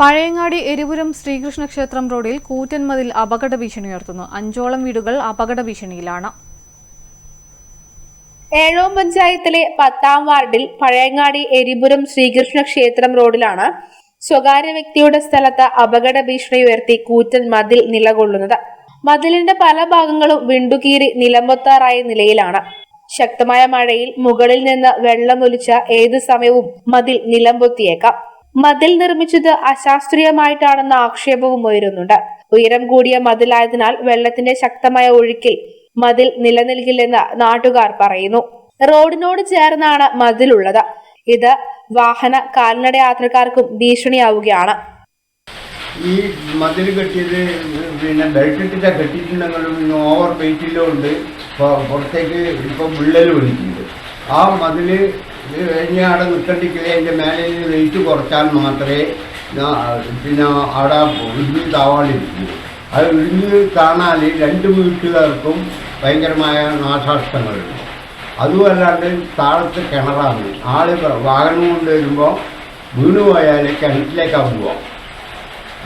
പഴയങ്ങാടി എരിപുരം ശ്രീകൃഷ്ണ ക്ഷേത്രം റോഡിൽ കൂറ്റൻമതിൽ അപകട ഭീഷണി ഉയർത്തുന്നു. അഞ്ചോളം വീടുകൾ അപകട ഭീഷണിയിലാണ്. ഏഴോം പഞ്ചായത്തിലെ പത്താം വാർഡിൽ പഴയങ്ങാടി എരിപുരം ശ്രീകൃഷ്ണ ക്ഷേത്രം റോഡിലാണ് സ്വകാര്യ വ്യക്തിയുടെ സ്ഥലത്ത് അപകട ഭീഷണി ഉയർത്തി കൂറ്റൻ മതിൽ നിലകൊള്ളുന്നത്. മതിലിന്റെ പല ഭാഗങ്ങളും വിണ്ടുകീറി നിലമ്പൊത്താറായ നിലയിലാണ്. ശക്തമായ മഴയിൽ മുകളിൽ നിന്ന് വെള്ളമൊലിച്ച ഏതു സമയവും മതിൽ നിലംപൊത്തിയേക്കാം. മതിൽ നിർമ്മിച്ചത് അശാസ്ത്രീയമായിട്ടാണെന്ന ആക്ഷേപവും ഉയരുന്നുണ്ട്. ഉയരം കൂടിയ മതിലായതിനാൽ വെള്ളത്തിന്റെ ശക്തമായ ഒഴുക്കിൽ മതിൽ നിലനിൽക്കില്ലെന്ന് നാട്ടുകാർ പറയുന്നു. റോഡിനോട് ചേർന്നാണ് മതിലുള്ളത്. ഇത് വാഹന കാൽനട യാത്രക്കാർക്കും ഭീഷണിയാവുകയാണ്. ഈ മതിൽ കെട്ടിയത് പിന്നെ ബെൽറ്റ് ഇട്ടിട്ടാ കെട്ടിയിട്ടുണ്ടെങ്കിലും ഓവർ വെയിറ്റിലും ഉണ്ട് പുറത്തേക്ക് ഇപ്പം വിള്ളൽ വിളിക്കുന്നുണ്ട് ആ മതിൽ കഴിഞ്ഞ് അവിടെ നിൽക്കണ്ടിക്കില്ലേ അതിന്റെ മേലെ വെയിറ്റ് കുറച്ചാൽ മാത്രമേ പിന്നെ അവിടെ ഇടിഞ്ഞ് താവാണ്ടിരിക്കൂ അത് ഇടിഞ്ഞ് കാണാൻ രണ്ട് വീട്ടുകാർക്കും ഭയങ്കരമായ നാശനഷ്ടങ്ങളുണ്ട്. അതുമല്ലാണ്ട് താഴത്ത് കിണറാണ്. ആൾ വാഹനം കൊണ്ട് വരുമ്പോൾ വീണ് പോയാൽ കിണറ്റിലേക്കാണ് പോവാം.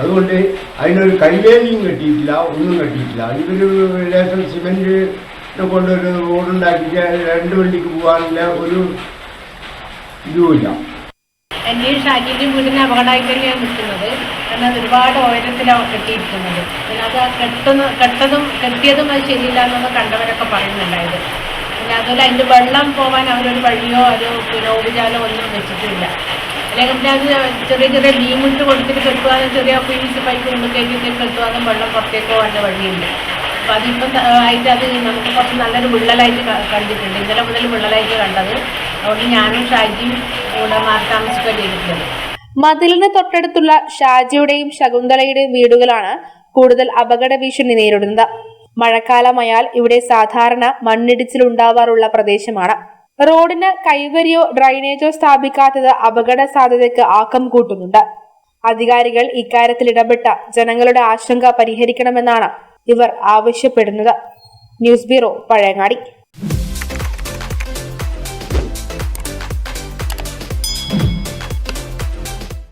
അതുകൊണ്ട് അതിനൊരു കൈവേലിയും കെട്ടിയിട്ടില്ല ഒന്നും കെട്ടിയിട്ടില്ല. ഇതൊരു ലേശം സിമെന്റിനെ കൊണ്ടൊരു റോഡുണ്ടാക്കിയിട്ട് രണ്ട് വണ്ടിക്ക് പോകാനുള്ള ഒരു ഇതുമില്ല. എന്റെയും ഷാജിന്റെയും വീടിന് അപകടമായി തന്നെയാണ് നിൽക്കുന്നത്. കാരണം ഒരുപാട് ഉയരത്തിലാണ് കെട്ടിയിരിക്കുന്നത്. പിന്നെ അത് കെട്ടുന്ന കെട്ടതും കെട്ടിയതും അത് ശരിയില്ല എന്നൊക്കെ കണ്ടവരൊക്കെ പറയുന്നുണ്ടായത്. പിന്നെ അതുപോലെ അതിന്റെ വെള്ളം പോകാൻ അവരൊരു വഴിയോ ഒരു പിന്നെ ഒന്നും വെച്ചിട്ടില്ല. അല്ലെങ്കിൽ പിന്നെ അത് ചെറിയ ചെറിയ ലീമിട്ട് കൊടുത്തിട്ട് കെട്ടുവാനും ചെറിയ പീസ് പൈപ്പ് കൊണ്ട് കയറ്റിയിട്ട് കെട്ടുവാനും വെള്ളം പുറത്തേക്ക് പോകാനുള്ള വഴിയില്ല. അപ്പോൾ അതിപ്പം ആയിട്ട് അത് നമുക്ക് കുറച്ച് നല്ലൊരു വിള്ളലായിട്ട് കണ്ടിട്ടുണ്ട്. ഇന്നലെ മുതൽ വിള്ളലായിട്ട് കണ്ടത്. അതുകൊണ്ട് ഞാനും ഷാജിയും കൂടെ മാറി മതിലിന് തൊട്ടടുത്തുള്ള ഷാജിയുടെയും ശകുന്തളയുടെയും വീടുകളാണ് കൂടുതൽ അപകട ഭീഷണി നേരിടുന്നത്. മഴക്കാലമായാൽ ഇവിടെ സാധാരണ മണ്ണിടിച്ചിൽ ഉണ്ടാവാറുള്ള പ്രദേശമാണ്. റോഡിന് കൈവരിയോ ഡ്രൈനേജോ സ്ഥാപിക്കാത്തത് അപകട സാധ്യതയ്ക്ക് ആക്കം കൂട്ടുന്നുണ്ട്. അധികാരികൾ ഇക്കാര്യത്തിൽ ഇടപെട്ട ജനങ്ങളുടെ ആശങ്ക പരിഹരിക്കണമെന്നാണ് ഇവർ ആവശ്യപ്പെടുന്നത്. News bureau Pazhayangadi.